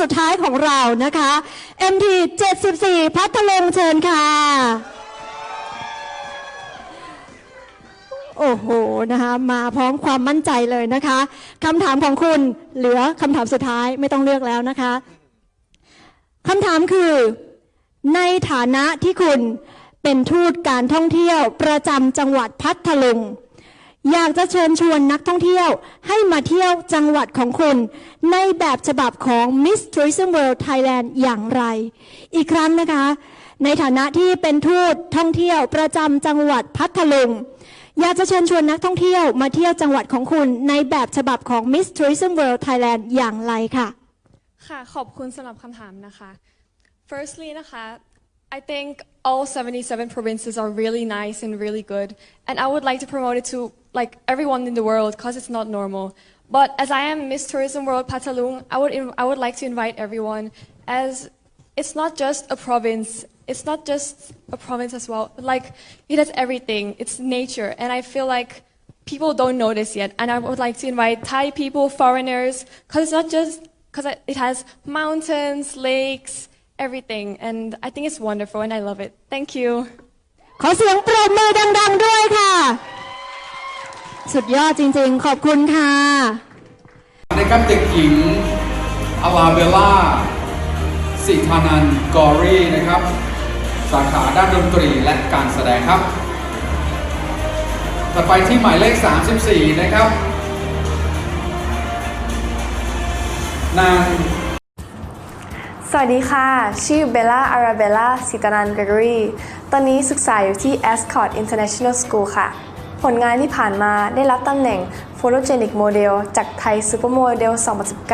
สุดท้ายของเรานะคะ MT 74 พัทลุงเชิญค่ะ โอ้โหนะคะมาพร้อมความมั่นใจเลยนะคะคำถามของคุณเหลือคำถามสุดท้ายไม่ต้องเลือกแล้วนะคะคำถามคือ ในฐานะที่คุณเป็นทูตการท่องเที่ยวประจำจังหวัดพัทลุง อยากจะเชิญชวนนักท่องเที่ยวให้มาเที่ยวจังหวัดของคุณ ในแบบฉบับของ Miss Tourism World Thailand อย่างไร อีกครั้งนะคะ ในฐานะที่เป็นทูตท่องเที่ยวประจำจังหวัดพัทลุงอยากจะเชิญชวนนักท่องเที่ยวมาเที่ยวจังหวัดของคุณ ในแบบฉบับของ Miss Tourism World Thailand อย่างไรค่ะ ค่ะ ขอบคุณสำหรับคำถามนะคะ Firstly นะคะ I think all 77 provinces are really nice and really good and I would like to promote it to like everyone in the world because it's not normal. But as I am Miss Tourism World Patalung I would I would like to invite everyone as it's not just a province it's not just a province as well like it has everything. It's nature and I feel like people don't know this yet and I would like to invite Thai people foreigners because it's not just because it has mountains, lakes, everything. And I think it's wonderful and I love it. Thank you. ขอเสียงปรบมือดัง ๆ ด้วยค่ะ สุดยอดจริง ๆ ขอบคุณค่ะนะครับเด็กหญิงอลาเบลล่าสิธานันท์กอรี่นะครับ สาขาด้านดนตรีและการแสดงครับ ต่อไปที่หมายเลข 34 นะครับ นาง สวัสดีค่ะ ชื่อเบลล่าอาราเบลล่าสิตานันเกรกอรีตอนนี้ศึกษาอยู่ที่ Ascot International School ค่ะ ผลงานที่ผ่านมาได้รับตำแหน่ง Photogenic Model จากไทย Supermodel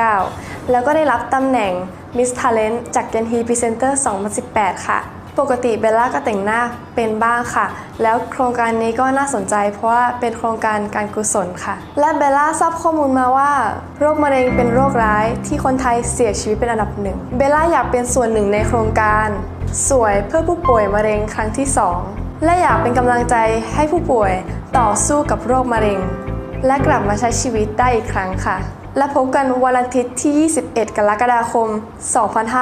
2019 แล้วก็ได้รับตำแหน่ง Miss Talent จาก Gen He Presenter 2018 ค่ะ ปกติเบลล่าก็แต่งหน้าเป็นบ้างค่ะ แล้วโครงการนี้ก็น่าสนใจ เพราะว่าเป็นโครงการการกุศลค่ะ และเบลล่าทราบข้อมูลมาว่า โรคมะเร็งเป็นโรคร้ายที่คนไทยเสียชีวิตเป็นอันดับหนึ่งเบลล่าอยากเป็นส่วนหนึ่งในโครงการ สวยเพื่อผู้ป่วยมะเร็งครั้งที่ 2 และอยากเป็นกำลังใจให้ผู้ป่วยต่อสู้กับโรคมะเร็ง และกลับมาใช้ชีวิตได้อีกครั้งค่ะ และพบกันวันอาทิตย์ที่ 21 กรกฎาคม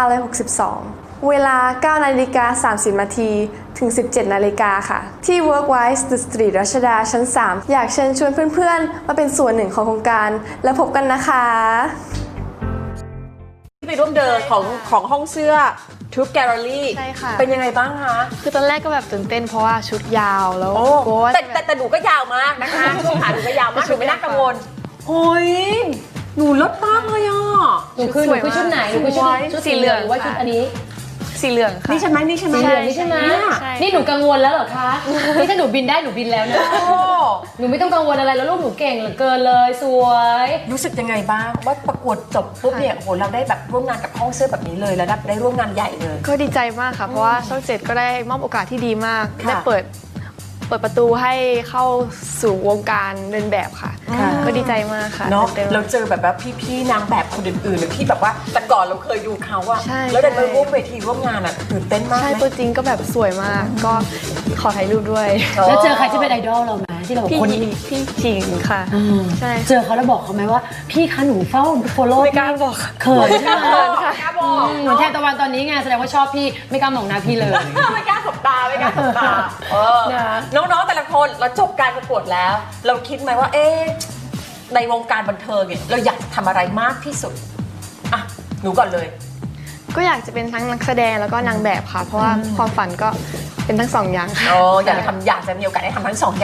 2562 เวลา 9 นาฬิกา 30 นาทีถึง 17 นาฬิกาค่ะ ที่ Workwise The Street รัชดาชั้น 3 อยากเชิญชวนเพื่อนๆ มาเป็นส่วนหนึ่งของโครงการ แล้วพบกันนะคะ ที่ไปร่วมเดินของของห้องเสื้อทูบแกลเลอรี่ใช่ค่ะ เป็นยังไงบ้างคะ คือตอนแรกก็แบบตื่นเต้นเพราะว่าชุดยาวแล้วโอ้กลัวว่าแต่แต่แต่หนูก็ยาวมากนะคะช่วงขาหนูก็ยาวมากหนูไม่น่ากังวลโอ้ยหนูลดมากเลยอะ หนูคือหนูคือชุดไหนหนูคือชุดชุดสีเหลืองหรือว่าชุดอันนี้ สีเหลืองค่ะ นี่ใช่ไหมนี่ใช่ไหมสีเหลืองนี่ใช่ไหมใช่ นี่หนูกังวลแล้วเหรอคะ นี่ถ้าหนูบินได้หนูบินแล้วนะ โอ้หนูไม่ต้องกังวลอะไรแล้วลูกหนูเก่งเหลือเกินเลย สวย รู้สึกยังไงบ้างว่าประกวดจบปุ๊บเนี่ยโอ้โหเราได้แบบร่วมงานกับห้องเสื้อแบบนี้เลยแล้วได้ร่วมงานใหญ่เลย ก็ดีใจมากค่ะ เพราะว่าช่องเจ็ดก็ได้มอบโอกาสที่ดีมาก ค่ะได้เปิดเปิดประตูให้เข้าสู่วงการเดินแบบค่ะ ค่ะ ก็ดีใจมากค่ะเนาะตื่นต้นเรามากเจอแบบว่าพี่ๆนางแบบ คนอื่นๆที่แบบว่าแต่ก่อนเราเคยดูเขาอะใช่แล้วได้มาใช่ ร่วมเวทีร่วมงานอะตื่นเต้นมากใช่ไหมตัวจริงก็แบบสวยมาก ก็ขอถ่ายรูปด้วย แล้วเจอใครที่เป็นไอดอลเราไหมที่เราบอกพี่คนนี้พี่จิงค่ะ อืมใช่ เจอเขาแล้วบอกเขาไหมว่า พี่คะหนูเฝ้าโฟโล่ไม่กล้าบอกค่ะ เขินใช่ไหมเขินค่ะกล้าบอก อืมเหมือนแทนตะวันตอนนี้ไงแสดงว่าชอบพี่ไม่กล้ามองหน้าพี่เลย ไม่กล้าสบตาไม่กล้าสบตาเออนะ น้องๆแต่ละคนเราจบการประกวดแล้ว เราคิดไหมว่าเอ๊ะ ในวงการบันเทิงเนี่ยเราอยากทำอะไรมากที่สุดอะหนูก่อนเลย ก็อยากจะเป็นทั้งนักแสดงแล้วก็นางแบบค่ะ เพราะว่าความฝันก็เป็นทั้งสองอย่างค่ะอ๋ออยากจะทำอยากจะมีโอกาสได้ทำทั้งสองอย่าง